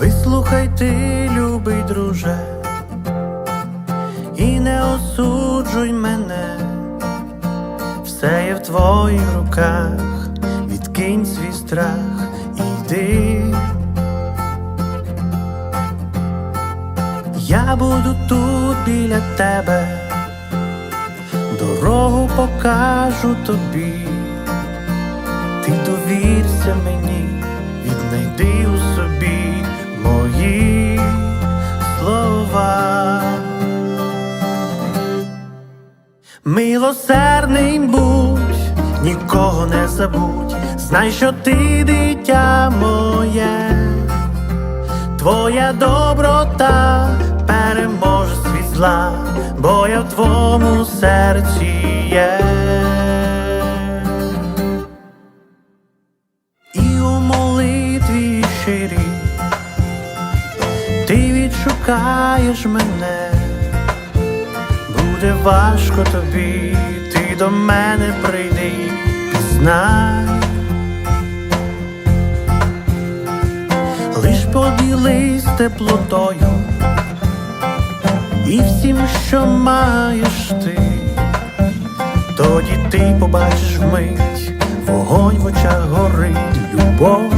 Вислухай ти, любий друже, і не осуджуй мене, все є в твоїх руках, відкинь свій страх і йди. Я буду тут біля тебе, дорогу покажу тобі, ти довірся мені, віднайди Милосердний будь, нікого не забудь, знай, що ти дитя моє. Твоя доброта переможе світ зла, бо я в твоєму серці є. І у молитві щирі ти відшукаєш мене, буде важко тобі, ти до мене прийди, пізнай. лиш поділись теплотою і всім, що маєш ти, тоді ти побачиш вмить, вогонь в очах горить, любов,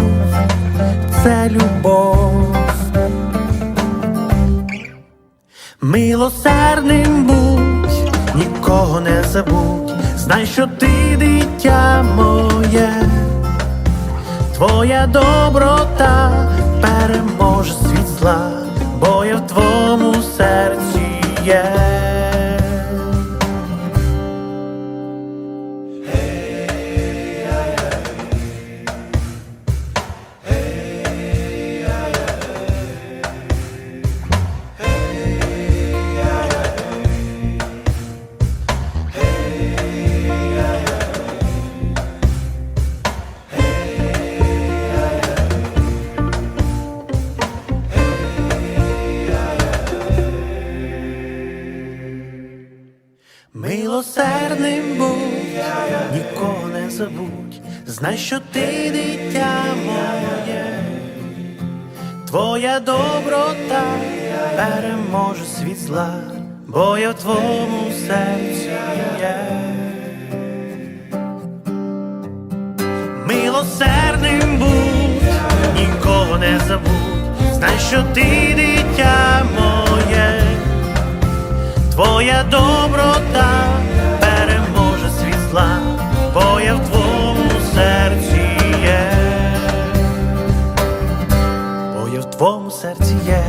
це любов. Милосердним будь, не забудь, знай, що ти дитя моє. Твоя доброта переможе світ зла, бо я в твоєму серці є. Милосердним будь, нікого не забудь, знай, що ти дитя моє, твоя доброта переможе світ зла, бо я в твоєму серці є. Милосердним будь, нікого не забудь, знай, що ти Твоя доброта переможе світ зла, бо я в твоєму серці є, бо я в твоєму серці є.